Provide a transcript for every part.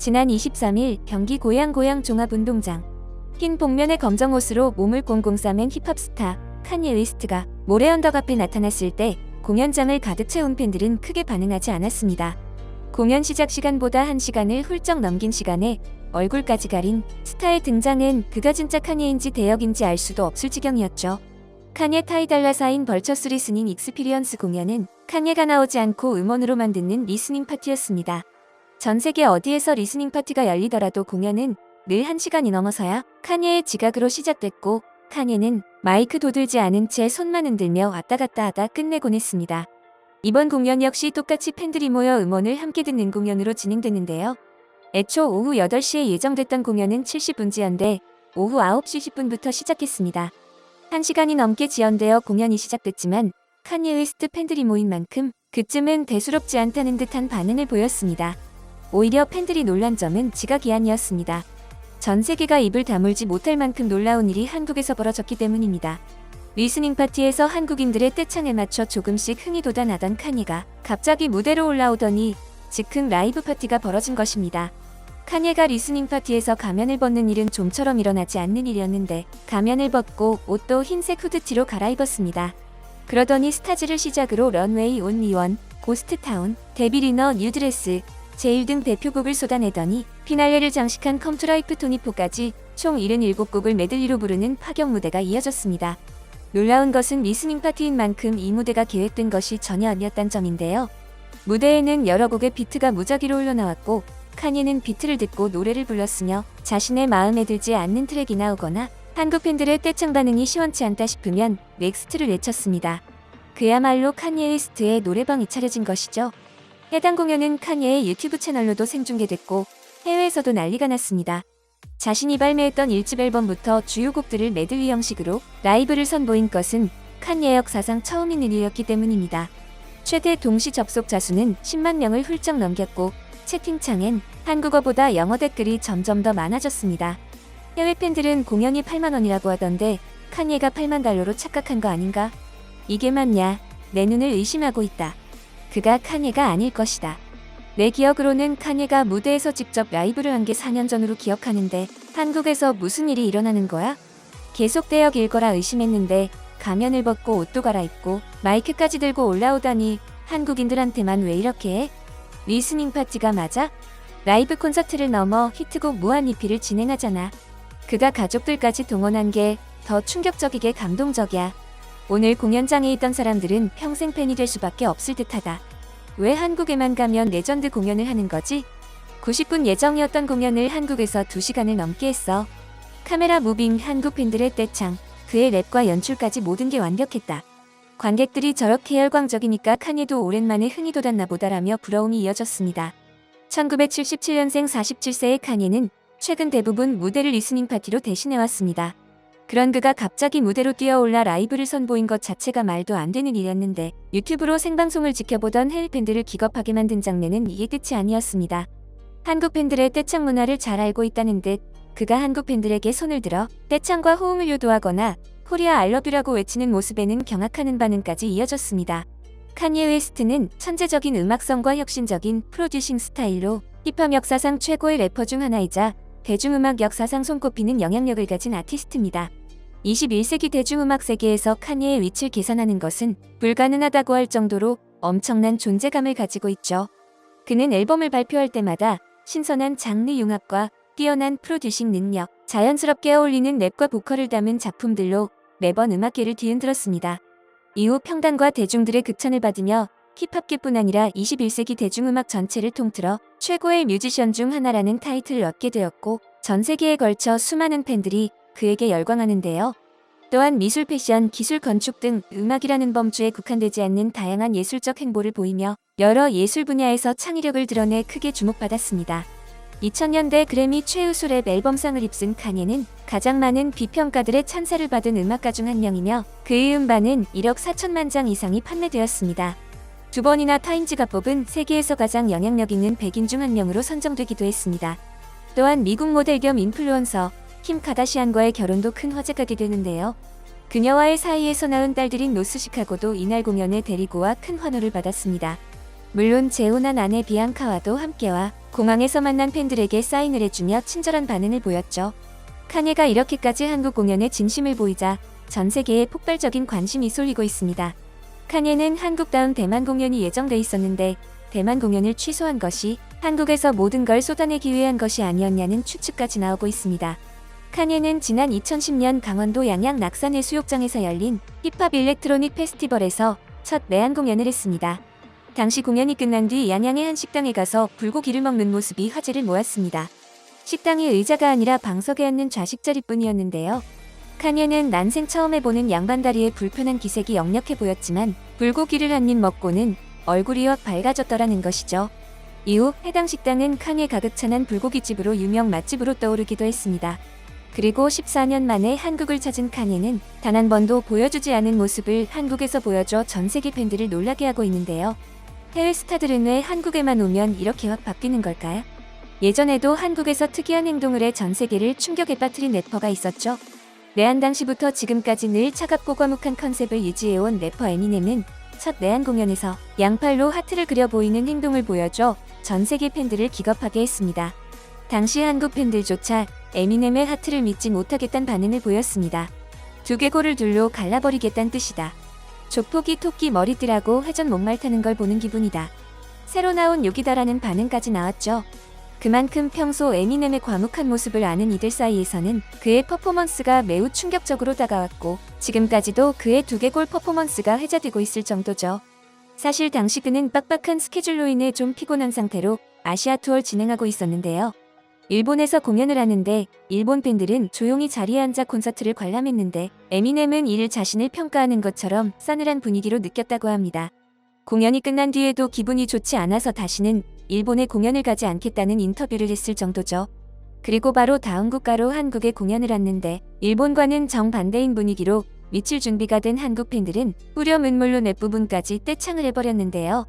지난 23일 경기 고양고양 종합운동장 흰 복면의 검정 옷으로 몸을 꽁꽁 싸맨 힙합 스타 카니에 웨스트가 모래 언덕 앞에 나타났을 때 공연장을 가득 채운 팬들은 크게 반응하지 않았습니다. 공연 시작 시간보다 1시간을 훌쩍 넘긴 시간에 얼굴까지 가린 스타의 등장은 그가 진짜 카니에인지 대역인지 알 수도 없을 지경이었죠. 카니에 타이달라 사인 벌처스 리스닝 익스피리언스 공연은 카니에가 나오지 않고 음원으로만 듣는 리스닝 파티였습니다. 전 세계 어디에서 리스닝 파티가 열리더라도 공연은 늘 1시간이 넘어서야 카니에의 지각으로 시작됐고 카니에는 마이크 도들지 않은 채 손만 흔들며 왔다 갔다 하다 끝내곤 했습니다. 이번 공연 역시 똑같이 팬들이 모여 음원을 함께 듣는 공연으로 진행됐는데요. 애초 오후 8시에 예정됐던 공연은 70분 지연돼 오후 9시 10분부터 시작했습니다. 1시간이 넘게 지연되어 공연이 시작됐지만 카니에 웨스트 팬들이 모인 만큼 그쯤은 대수롭지 않다는 듯한 반응을 보였습니다. 오히려 팬들이 놀란 점은 지각이 아니었습니다. 전 세계가 입을 다물지 못할 만큼 놀라운 일이 한국에서 벌어졌기 때문입니다. 리스닝 파티에서 한국인들의 떼창에 맞춰 조금씩 흥이 돋아나던 카니가 갑자기 무대로 올라오더니 즉흥 라이브 파티가 벌어진 것입니다. 카니가 리스닝 파티에서 가면을 벗는 일은 좀처럼 일어나지 않는 일이었는데 가면을 벗고 옷도 흰색 후드티로 갈아입었습니다. 그러더니 스타즈를 시작으로 런웨이 온 리원, 고스트타운, 데빌리너 뉴드레스, 제일 등 대표곡을 쏟아내더니 피날레를 장식한 컴투라이프 토니포까지 총 77곡을 메들리로 부르는 파격 무대가 이어졌습니다. 놀라운 것은 리스닝 파티인 만큼 이 무대가 계획된 것이 전혀 아니었단 점인데요. 무대에는 여러 곡의 비트가 무작위로 흘러나왔고 카니는 비트를 듣고 노래를 불렀으며 자신의 마음에 들지 않는 트랙이 나오거나 한국 팬들의 떼창 반응이 시원치 않다 싶으면 넥스트를 외쳤습니다. 그야말로 카니에 웨스트의 노래방이 차려진 것이죠. 해당 공연은 카니의 유튜브 채널로도 생중계됐고 해외에서도 난리가 났습니다. 자신이 발매했던 1집 앨범부터 주요 곡들을 메들리 형식으로 라이브를 선보인 것은 칸예 역사상 처음인 일이었기 때문입니다. 최대 동시 접속자 수는 10만 명을 훌쩍 넘겼고 채팅창엔 한국어보다 영어 댓글이 점점 더 많아졌습니다. 해외 팬들은 공연이 8만 원이라고 하던데 칸예가 8만 달러로 착각한 거 아닌가? 이게 맞냐? 내 눈을 의심하고 있다. 그가 칸예가 아닐 것이다. 내 기억으로는 칸예가 무대에서 직접 라이브를 한 게 4년 전으로 기억하는데 한국에서 무슨 일이 일어나는 거야? 계속 대역 일 거라 의심했는데 가면을 벗고 옷도 갈아입고 마이크까지 들고 올라오다니 한국인들한테만 왜 이렇게 해? 리스닝 파티가 맞아? 라이브 콘서트를 넘어 히트곡 무한 리필을 진행하잖아. 그가 가족들까지 동원한 게 더 충격적이게 감동적이야. 오늘 공연장에 있던 사람들은 평생 팬이 될 수밖에 없을 듯하다. 왜 한국에만 가면 레전드 공연을 하는 거지? 90분 예정이었던 공연을 한국에서 2시간을 넘게 했어. 카메라 무빙, 한국 팬들의 떼창, 그의 랩과 연출까지 모든 게 완벽했다. 관객들이 저렇게 열광적이니까 칸예도 오랜만에 흥이 돋았나 보다라며 부러움이 이어졌습니다. 1977년생 47세의 칸예는 최근 대부분 무대를 리스닝 파티로 대신해왔습니다. 그런 그가 갑자기 무대로 뛰어올라 라이브를 선보인 것 자체가 말도 안 되는 일이었는데 유튜브로 생방송을 지켜보던 해외 팬들을 기겁하게 만든 장면은 이게 끝이 아니었습니다. 한국 팬들의 떼창 문화를 잘 알고 있다는 듯 그가 한국 팬들에게 손을 들어 떼창과 호응을 유도하거나 코리아 알러뷰라고 외치는 모습에는 경악하는 반응까지 이어졌습니다. 카니에 웨스트는 천재적인 음악성과 혁신적인 프로듀싱 스타일로 힙합 역사상 최고의 래퍼 중 하나이자 대중음악 역사상 손꼽히는 영향력을 가진 아티스트입니다. 21세기 대중음악 세계에서 카니의 위치를 계산하는 것은 불가능하다고 할 정도로 엄청난 존재감을 가지고 있죠. 그는 앨범을 발표할 때마다 신선한 장르 융합과 뛰어난 프로듀싱 능력, 자연스럽게 어울리는 랩과 보컬을 담은 작품들로 매번 음악계를 뒤흔들었습니다. 이후 평단과 대중들의 극찬을 받으며 힙합계뿐 아니라 21세기 대중음악 전체를 통틀어 최고의 뮤지션 중 하나라는 타이틀을 얻게 되었고 전 세계에 걸쳐 수많은 팬들이 그에게 열광하는데요. 또한 미술, 패션, 기술, 건축 등 음악이라는 범주에 국한되지 않는 다양한 예술적 행보를 보이며 여러 예술 분야에서 창의력을 드러내 크게 주목받았습니다. 2000년대 그래미 최우수 랩 앨범상을 입순 카니는 가장 많은 비평가들의 찬사를 받은 음악가 중 한 명이며 그의 음반은 1억 4천만 장 이상이 판매되었습니다. 두 번이나 타임즈가 뽑은 세계에서 가장 영향력 있는 100인 중 한 명으로 선정되기도 했습니다. 또한 미국 모델 겸 인플루언서 킴 카다시안과의 결혼도 큰 화제가 되는데요. 그녀와의 사이에서 낳은 딸들인 노스 시카고도 이날 공연에 데리고 와 큰 환호를 받았습니다. 물론 재혼한 아내 비앙카와도 함께와 공항에서 만난 팬들에게 사인을 해주며 친절한 반응을 보였죠. 카니가 이렇게까지 한국 공연에 진심을 보이자 전 세계에 폭발적인 관심이 쏠리고 있습니다. 카니는 한국 다음 대만 공연이 예정돼 있었는데 대만 공연을 취소한 것이 한국에서 모든 걸 쏟아내기 위한 것이 아니었냐는 추측까지 나오고 있습니다. 카니는 지난 2010년 강원도 양양 낙산 해수욕장에서 열린 힙합 일렉트로닉 페스티벌에서 첫 내한 공연을 했습니다. 당시 공연이 끝난 뒤 양양의 한 식당에 가서 불고기를 먹는 모습이 화제를 모았습니다. 식당이 의자가 아니라 방석에 앉는 좌식 자리뿐이었는데요. 카니는 난생 처음 해보는 양반다리의 불편한 기색이 역력해 보였지만 불고기를 한 입 먹고는 얼굴이 확 밝아졌더라는 것이죠. 이후 해당 식당은 카니의 가득찬한 불고기집으로 유명 맛집으로 떠오르기도 했습니다. 그리고 14년 만에 한국을 찾은 카니는 단 한 번도 보여주지 않은 모습을 한국에서 보여줘 전 세계 팬들을 놀라게 하고 있는데요. 해외 스타들은 왜 한국에만 오면 이렇게 확 바뀌는 걸까요? 예전에도 한국에서 특이한 행동을 해 전 세계를 충격에 빠뜨린 래퍼가 있었죠. 내한 당시부터 지금까지 늘 차갑고 과묵한 컨셉을 유지해온 래퍼 에미넴은 첫 내한 공연에서 양팔로 하트를 그려 보이는 행동을 보여줘 전 세계 팬들을 기겁하게 했습니다. 당시 한국 팬들조차 에미넴의 하트를 믿지 못하겠다는 반응을 보였습니다. 두개골을 둘로 갈라버리겠다는 뜻이다. 조폭이 토끼 머리띠라고 회전 목말 타는 걸 보는 기분이다. 새로 나온 욕이다라는 반응까지 나왔죠. 그만큼 평소 에미넴의 과묵한 모습을 아는 이들 사이에서는 그의 퍼포먼스가 매우 충격적으로 다가왔고 지금까지도 그의 두개골 퍼포먼스가 회자되고 있을 정도죠. 사실 당시 그는 빡빡한 스케줄로 인해 좀 피곤한 상태로 아시아 투어를 진행하고 있었는데요. 일본에서 공연을 하는데 일본 팬들은 조용히 자리에 앉아 콘서트를 관람했는데 에미넴은 이를 자신을 평가하는 것처럼 싸늘한 분위기로 느꼈다고 합니다. 공연이 끝난 뒤에도 기분이 좋지 않아서 다시는 일본에 공연을 가지 않겠다는 인터뷰를 했을 정도죠. 그리고 바로 다음 국가로 한국에 공연을 왔는데 일본과는 정반대인 분위기로 미칠 준비가 된 한국 팬들은 뿌려 눈물로 넷부분까지 떼창을 해버렸는데요.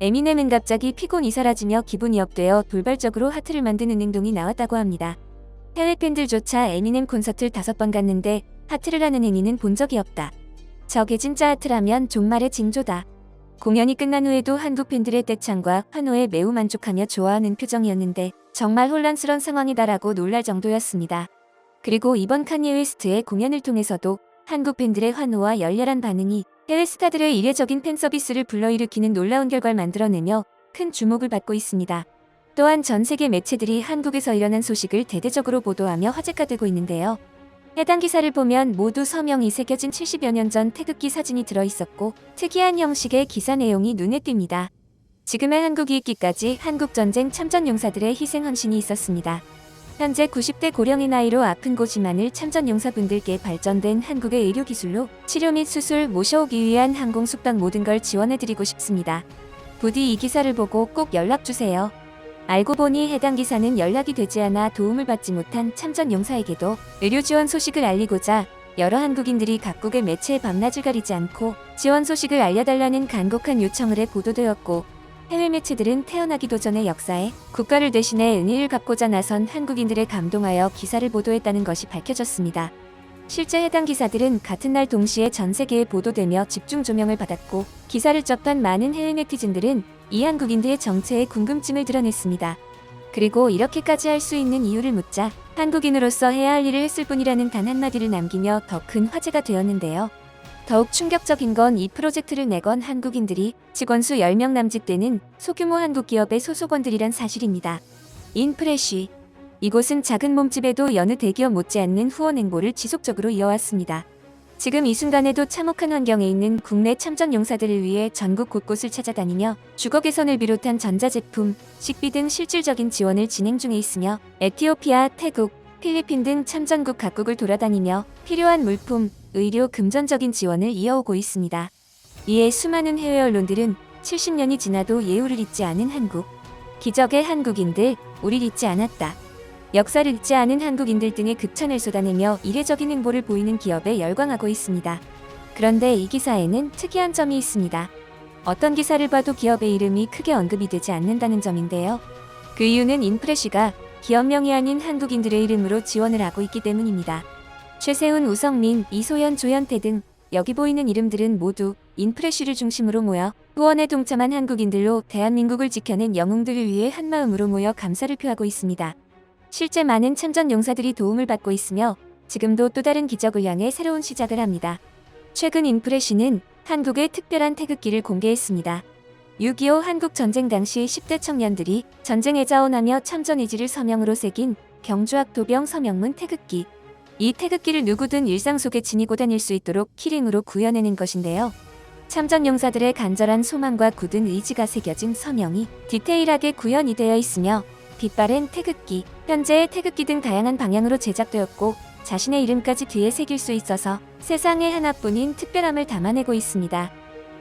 에미넴은 갑자기 피곤이 사라지며 기분이 업되어 돌발적으로 하트를 만드는 행동이 나왔다고 합니다. 해외 팬들조차 에미넴 콘서트를 다섯 번 갔는데 하트를 하는 행위는 본 적이 없다. 저게 진짜 하트라면 종말의 징조다. 공연이 끝난 후에도 한국 팬들의 떼창과 환호에 매우 만족하며 좋아하는 표정이었는데 정말 혼란스러운 상황이다라고 놀랄 정도였습니다. 그리고 이번 카니에 웨스트의 공연을 통해서도 한국 팬들의 환호와 열렬한 반응이 해외 스타들의 이례적인 팬 서비스를 불러일으키는 놀라운 결과를 만들어내며 큰 주목을 받고 있습니다. 또한 전 세계 매체들이 한국에서 일어난 소식을 대대적으로 보도하며 화제가 되고 있는데요. 해당 기사를 보면 모두 서명이 새겨진 70여 년 전 태극기 사진이 들어 있었고 특이한 형식의 기사 내용이 눈에 띕니다. 지금의 한국이 있기까지 한국전쟁 참전 용사들의 희생 헌신이 있었습니다. 현재 90대 고령의 나이로 아픈 고지만을 참전 용사분들께 발전된 한국의 의료 기술로 치료 및 수술 모셔오기 위한 항공 숙박 모든 걸 지원해드리고 싶습니다. 부디 이 기사를 보고 꼭 연락주세요. 알고 보니 해당 기사는 연락이 되지 않아 도움을 받지 못한 참전 용사에게도 의료 지원 소식을 알리고자 여러 한국인들이 각국의 매체에 밤낮을 가리지 않고 지원 소식을 알려달라는 간곡한 요청을 해 보도되었고 해외 매체들은 태어나기도 전의 역사에 국가를 대신해 은혜를 갚고자 나선 한국인들을 감동하여 기사를 보도했다는 것이 밝혀졌습니다. 실제 해당 기사들은 같은 날 동시에 전 세계에 보도되며 집중 조명을 받았고 기사를 접한 많은 해외 네티즌들은 이 한국인들의 정체에 궁금증을 드러냈습니다. 그리고 이렇게까지 할 수 있는 이유를 묻자 한국인으로서 해야 할 일을 했을 뿐이라는 단 한마디를 남기며 더 큰 화제가 되었는데요. 더욱 충격적인 건 이 프로젝트를 내건 한국인들이 직원 수 10명 남짓되는 소규모 한국 기업의 소속원들이란 사실입니다. 인프레쉬. 이곳은 작은 몸집에도 여느 대기업 못지않는 후원 행보를 지속적으로 이어왔습니다. 지금 이 순간에도 참혹한 환경에 있는 국내 참전 용사들을 위해 전국 곳곳을 찾아다니며 주거 개선을 비롯한 전자제품, 식비 등 실질적인 지원을 진행 중에 있으며 에티오피아, 태국, 필리핀 등 참전국 각국을 돌아다니며 필요한 물품, 의료, 금전적인 지원을 이어오고 있습니다. 이에 수많은 해외 언론들은 70년이 지나도 예우를 잊지 않은 한국, 기적의 한국인들, 우릴 잊지 않았다. 역사를 잊지 않은 한국인들 등의 극찬을 쏟아내며 이례적인 행보를 보이는 기업에 열광하고 있습니다. 그런데 이 기사에는 특이한 점이 있습니다. 어떤 기사를 봐도 기업의 이름이 크게 언급이 되지 않는다는 점인데요. 그 이유는 인프레쉬가 기업명이 아닌 한국인들의 이름으로 지원을 하고 있기 때문입니다. 최세훈, 우성민, 이소연, 조현태 등 여기 보이는 이름들은 모두 인프레쉬를 중심으로 모여 후원에 동참한 한국인들로 대한민국을 지켜낸 영웅들을 위해 한마음으로 모여 감사를 표하고 있습니다. 실제 많은 참전 용사들이 도움을 받고 있으며 지금도 또 다른 기적을 향해 새로운 시작을 합니다. 최근 인프레쉬는 한국의 특별한 태극기를 공개했습니다. 6.25 한국 전쟁 당시 10대 청년들이 전쟁에 자원하며 참전 의지를 서명으로 새긴 경주학 도병 서명문 태극기. 이 태극기를 누구든 일상 속에 지니고 다닐 수 있도록 키링으로 구현해낸 것인데요. 참전 용사들의 간절한 소망과 굳은 의지가 새겨진 서명이 디테일하게 구현이 되어 있으며 빛바랜 태극기, 현재의 태극기 등 다양한 방향으로 제작되었고 자신의 이름까지 뒤에 새길 수 있어서 세상에 하나뿐인 특별함을 담아내고 있습니다.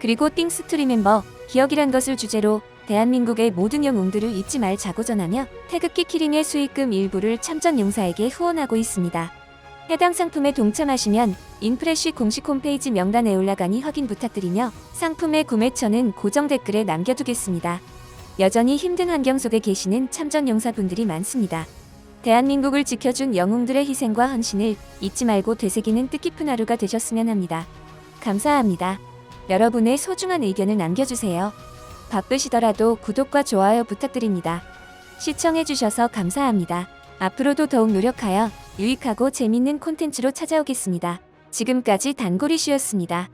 그리고 띵스투리 멤버 기억이란 것을 주제로 대한민국의 모든 영웅들을 잊지 말자고 전하며 태극기 키링의 수익금 일부를 참전 용사에게 후원하고 있습니다. 해당 상품에 동참하시면 인프레쉬 공식 홈페이지 명단에 올라가니 확인 부탁드리며 상품의 구매처는 고정 댓글에 남겨두겠습니다. 여전히 힘든 환경 속에 계시는 참전 용사분들이 많습니다. 대한민국을 지켜준 영웅들의 희생과 헌신을 잊지 말고 되새기는 뜻깊은 하루가 되셨으면 합니다. 감사합니다. 여러분의 소중한 의견을 남겨주세요. 바쁘시더라도 구독과 좋아요 부탁드립니다. 시청해주셔서 감사합니다. 앞으로도 더욱 노력하여 유익하고 재밌는 콘텐츠로 찾아오겠습니다. 지금까지 단골이슈였습니다.